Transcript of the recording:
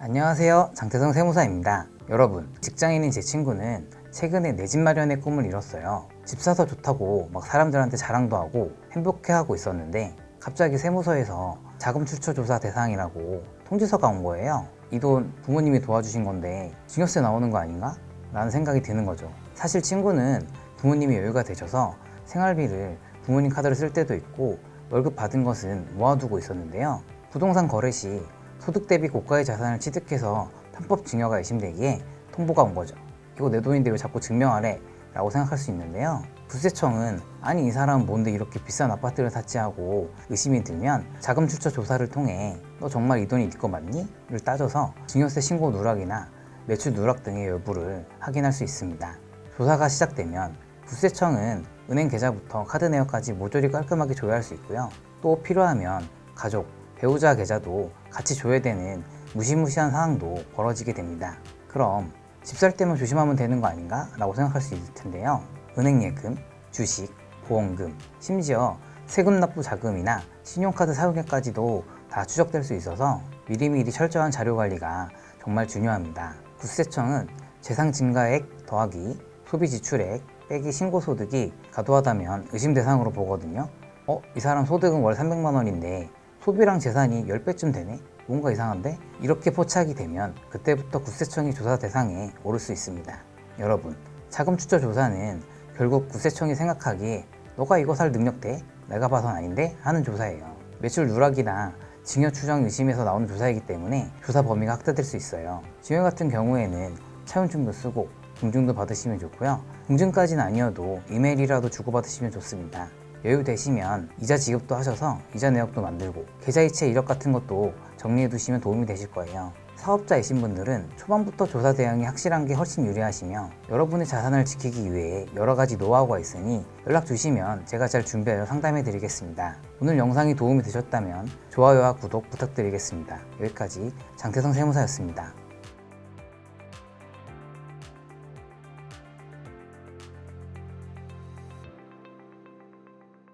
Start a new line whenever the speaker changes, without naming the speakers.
안녕하세요. 장태성 세무사입니다. 여러분, 직장인인 제 친구는 최근에 내 집 마련의 꿈을 이뤘어요. 집 사서 좋다고 막 사람들한테 자랑도 하고 행복해하고 있었는데 갑자기 세무서에서 자금 출처 조사 대상이라고 통지서가 온 거예요. 이 돈 부모님이 도와주신 건데 증여세 나오는 거 아닌가? 라는 생각이 드는 거죠. 사실 친구는 부모님이 여유가 되셔서 생활비를 부모님 카드를 쓸 때도 있고 월급 받은 것은 모아두고 있었는데요. 부동산 거래 시 소득 대비 고가의 자산을 취득해서 편법 증여가 의심되기에 통보가 온 거죠. 이거 내 돈인데 왜 자꾸 증명하래? 라고 생각할 수 있는데요. 부세청은 아니 이 사람은 뭔데 이렇게 비싼 아파트를 샀지 하고 의심이 들면 자금 출처 조사를 통해 너 정말 이 돈이 네거 맞니? 를 따져서 증여세 신고 누락이나 매출 누락 등의 여부를 확인할 수 있습니다. 조사가 시작되면 부세청은 은행 계좌부터 카드 내역까지 모조리 깔끔하게 조회할 수 있고요. 또 필요하면 가족, 배우자 계좌도 같이 조회되는 무시무시한 상황도 벌어지게 됩니다. 그럼 집 살 때만 조심하면 되는 거 아닌가? 라고 생각할 수 있을 텐데요. 은행 예금, 주식, 보험금, 심지어 세금 납부 자금이나 신용카드 사용액까지도 다 추적될 수 있어서 미리미리 철저한 자료 관리가 정말 중요합니다. 국세청은 재산 증가액 더하기 소비 지출액 빼기 신고 소득이 과도하다면 의심 대상으로 보거든요. 어, 이 사람 소득은 월 300만 원인데 소비랑 재산이 10배쯤 되네? 뭔가 이상한데? 이렇게 포착이 되면 그때부터 국세청이 조사 대상에 오를 수 있습니다. 여러분, 자금 출처 조사는 결국 국세청이 생각하기에 너가 이거 살 능력 돼? 내가 봐선 아닌데? 하는 조사예요. 매출 누락이나 증여 추정 의심에서 나오는 조사이기 때문에 조사 범위가 확대될 수 있어요. 증여 같은 경우에는 차용증도 쓰고 공증도 받으시면 좋고요. 공증까지는 아니어도 이메일이라도 주고받으시면 좋습니다. 여유 되시면 이자 지급도 하셔서 이자 내역도 만들고 계좌이체 이력 같은 것도 정리해 두시면 도움이 되실 거예요. 사업자이신 분들은 초반부터 조사 대응이 확실한 게 훨씬 유리하시며 여러분의 자산을 지키기 위해 여러 가지 노하우가 있으니 연락 주시면 제가 잘 준비하여 상담해 드리겠습니다. 오늘 영상이 도움이 되셨다면 좋아요와 구독 부탁드리겠습니다. 여기까지 장태성 세무사였습니다.